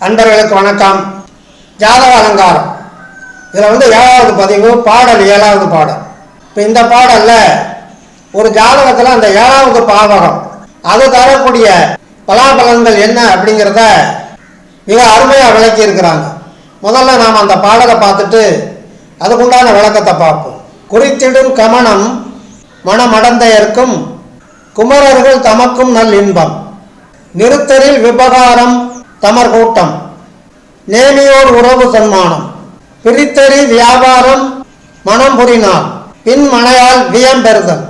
அன்பர்களுக்கு வணக்கம். ஜாதக அலங்காரம் இதில் வந்து ஏழாவது பதிவு பாடல் ஏழாவது பாடல். இப்போ இந்த பாடலில் ஒரு ஜாதகத்தில் அந்த ஏழாவது பாவகம் அது தரக்கூடிய பலாபலன்கள் என்ன அப்படிங்கிறத மிக அருமையாக விளக்கி இருக்கிறாங்க முதல்ல நாம் அந்த பாடலை பார்த்துட்டு அதுக்குண்டான விளக்கத்தை பார்ப்போம். குறித்திடும் கமனம் மனமடந்தையர்க்கும் குமரர்கள் தமக்கும் நல் இன்பம் நிறுத்தரில் விபகாரம் தமர் கூட்டம். நேமியோர் உறவு சன்மானம். பிரித்தறி வியாபாரம் மனம் புரினார் பின் மனையால் வியம்பெறுதல்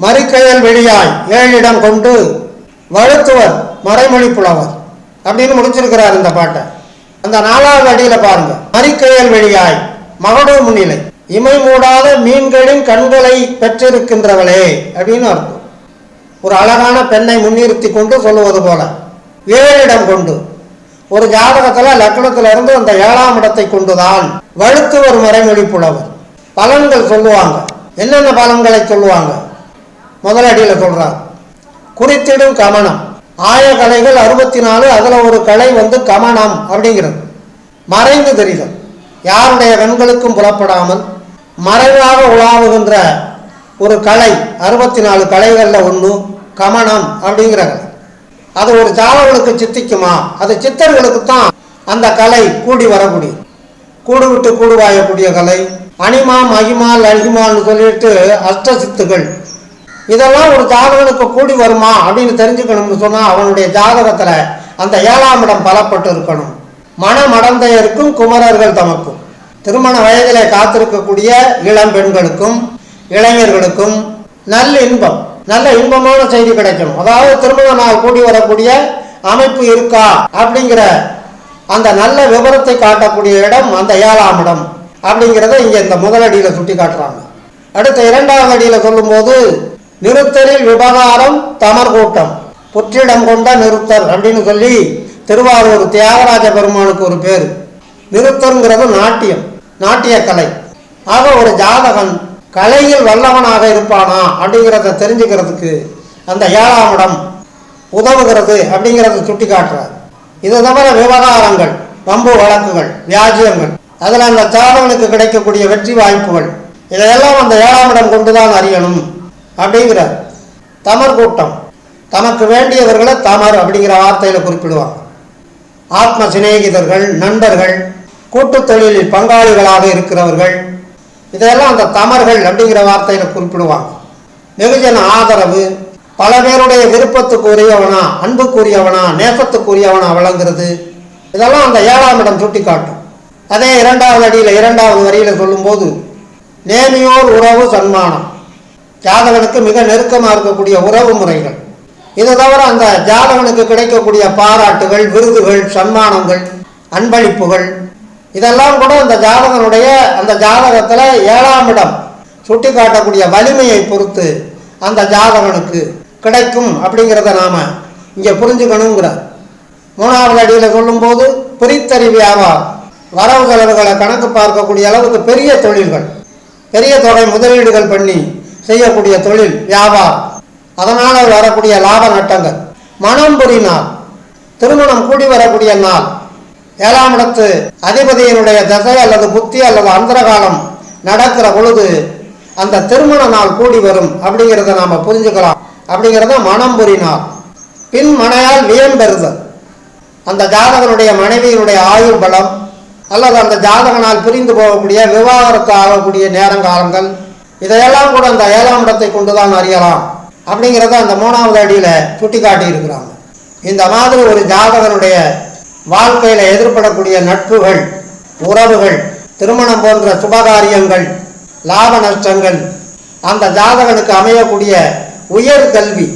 மறுக்கையல் வெளியாய் ஏழிடம் கொண்டு வழுத்துவர் மறைமொழி புலவர். அப்படின்னு முடிச்சிருக்கிறார் இந்த பாட்டை. அந்த நாலாவது அடியில் பாருங்க. மறிக்கையல் வெளியாய் மகடூர் முன்னிலை. இமை மூடாத மீன்களின் கண்களை பெற்றிருக்கின்றவளே அப்படின்னு அர்த்தம். ஒரு அழகான பெண்ணை முன்னிறுத்தி கொண்டு சொல்லுவது போல. ஏழிடம் கொண்டு ஒரு ஜாதகத்துல லக்னத்துல இருந்து அந்த ஏழாம் இடத்தை கொண்டுதான் வழுத்து ஒரு மறைமொழி புலவர். பலன்கள் சொல்லுவாங்க. என்னென்ன பலன்களை சொல்லுவாங்க? முதலடியில் சொல்றார். குறித்திடும் கமனம். ஆய கலைகள் அறுபத்தி நாலு அதில் ஒரு கலை வந்து கமனம் அப்படிங்கிறது. மறைந்து தெரிதல். யாருடைய கண்களுக்கும் புலப்படாமல் மறைவாக உலாவுகின்ற ஒரு கலை அறுபத்தி நாலு கலைகளில் ஒன்று கமனம் அப்படிங்கிற கலை அது ஒரு ஜாதகனுக்கு சித்திக்குமா? அது சித்தர்களுக்கு தான் அந்த கலை கூடி வரக்கூடிய கூடு விட்டு கூடுவாயக்கூடிய கலை. அனிமா மகிமா லலிமான்னு சொல்லிட்டு அஷ்ட சித்துகள் இதெல்லாம் ஒரு ஜாதகனுக்கு கூடி வருமா அப்படின்னு தெரிஞ்சுக்கணும்னு சொன்னால் அவனுடைய ஜாதகத்தில் அந்த ஏழாம் இடம் பலப்பட்டு இருக்கணும். மனமடந்தையருக்கும் குமரர்கள் தமக்கும். திருமண வயதிலே காத்திருக்கக்கூடிய இளம் பெண்களுக்கும் இளைஞர்களுக்கும் நல்ல இன்பம். நல்ல இன்பமான செய்தி கிடைக்கும். அதாவது திருமண நாள் கூடி வரக்கூடிய அமைப்பு இருக்கா? அப்படிங்கிற அந்த நல்ல விவரத்தை காட்டக்கூடிய இடம் அந்த ஏழாம் இடம். அப்படிங்கிறத இங்கே இந்த முதலடியில் சுட்டி காட்டுறாங்க அடுத்த இரண்டாவது அடியில் சொல்லும்போது நிறுத்தரில் விவகாரம் தமர் கூட்டம். புற்றிடம் கொண்ட நிறுத்தர் அப்படின்னு சொல்லி திருவாரூர் தியாகராஜ பெருமானுக்கு ஒரு பேர். நிறுத்தருங்கிறது நாட்டியம் நாட்டிய கலை ஆக ஒரு ஜாதகன் கலையில் வல்லவனாக இருப்பானா அப்படிங்கிறத தெரிஞ்சுக்கிறதுக்கு அந்த ஏழாம் இடம் உதவுகிறது அப்படிங்கிறத சுட்டி காட்டுறார் இது தவிர விவகாரங்கள் பம்பு வழக்குகள் வியாஜியங்கள் அதில் அந்த ஜாதகனுக்கு கிடைக்கக்கூடிய வெற்றி வாய்ப்புகள் இதையெல்லாம் அந்த ஏழாம் இடம் கொண்டுதான் அறியணும் அப்படிங்கிறார். தமர் கூட்டம் தமக்கு வேண்டியவர்களை தமர் அப்படிங்கிற வார்த்தையில் குறிப்பிடுவாங்க. ஆத்ம சிநேகிதர்கள் நண்பர்கள் கூட்டுத் தொழிலில் பங்காளிகளாக இருக்கிறவர்கள் இதெல்லாம் அந்த தமர்கள் அப்படிங்கிற வார்த்தையில் குறிப்பிடுவாங்க. வெகுஜன ஆதரவு பல பேருடைய விருப்பத்துக்கு உரியவனா அன்புக்குரியவனா நேசத்துக்குரியவனா வழங்குறது இதெல்லாம் அந்த ஏழாம் இடம் சுட்டி காட்டும் அதே இரண்டாவது அடியில் இரண்டாவது வரியில் சொல்லும்போது நேமியோர் உறவு சன்மானம். ஜாதகனுக்கு மிக நெருக்கமாக இருக்கக்கூடிய உறவு முறைகள். இது தவிர அந்த ஜாதகனுக்கு கிடைக்கக்கூடிய பாராட்டுகள் விருதுகள் சன்மானங்கள் அன்பளிப்புகள் இதெல்லாம் கூட அந்த ஜாதகனுடைய அந்த ஜாதகத்தில் ஏழாம் இடம் சுட்டி காட்டக்கூடிய வலிமையை பொறுத்து அந்த ஜாதகனுக்கு கிடைக்கும் அப்படிங்கிறத நாம் இங்கே புரிஞ்சுக்கணுங்கிறார். மூணாவது அடியில் சொல்லும்போது பிரித்தறி வியாபாரம் வரவு செலவுகளை கணக்கு பார்க்கக்கூடிய அளவுக்கு பெரிய தொழில்கள் பெரிய தொகை முதலீடுகள் பண்ணி செய்யக்கூடிய தொழில் வியாபாரம். அதனால் வரக்கூடிய லாப நட்டங்கள். மனம் புரினால் திருமணம் கூடி வரக்கூடிய நாள். ஏழாம் இடத்து அதிபதியினுடைய தசை அல்லது புத்தி அல்லது அந்தரகாலம் நடக்கிற பொழுது அந்த திருமண நாள் கூடி வரும். அப்படிங்கிறத நாம் புரிஞ்சுக்கலாம். அப்படிங்கிறத மனம் புரினால். பின் மனையால் வியம்பெறுதல் அந்த ஜாதகனுடைய மனைவியினுடைய ஆயுள் பலம் அல்லது அந்த ஜாதகனால் பிரிந்து போகக்கூடிய விவாகரத்து ஆகக்கூடிய நேரங்காலங்கள் இதையெல்லாம் கூட அந்த ஏழாம் இடத்தை கொண்டு தான் அறியலாம். அப்படிங்கிறத அந்த மூணாவது அடியில் சுட்டி காட்டியிருக்கிறாங்க இந்த மாதிரி ஒரு ஜாதகனுடைய வாழ்க்கையில் எதிர்படக்கூடிய நட்புகள் உறவுகள் திருமணம் போன்ற சுபகாரியங்கள் லாப நஷ்டங்கள் அந்த ஜாதகனுக்கு அமையக்கூடிய உயர் கல்வி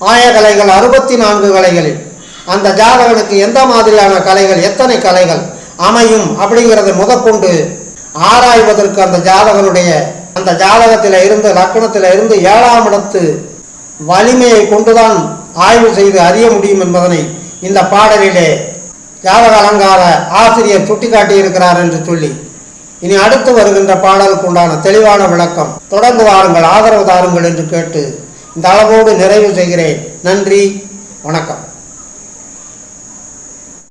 ஆயகலைகள் அறுபத்தி நான்கு கலைகளில். அந்த ஜாதகனுக்கு எந்த மாதிரியான கலைகள் எத்தனை கலைகள் அமையும் அப்படிங்கிறத முதற்கொண்டு ஆராய்வதற்கு அந்த ஜாதகனுடைய அந்த ஜாதகத்தில் இருந்து லக்கணத்தில் இருந்து ஏழாம் இடத்து வலிமையை கொண்டுதான் ஆய்வு செய்து அறிய முடியும் என்பதனை இந்த பாடலிலே ஜாதக அலங்கார ஆசிரியர் சுட்டிக்காட்டியிருக்கிறார் என்று சொல்லி இனி அடுத்து வருகின்ற பாடலுக்கு உண்டான தெளிவான விளக்கம். தொடர்ந்து வாருங்கள் ஆதரவு தாருங்கள் என்று கேட்டு இந்த அளவோடு நிறைவு செய்கிறேன். நன்றி வணக்கம்.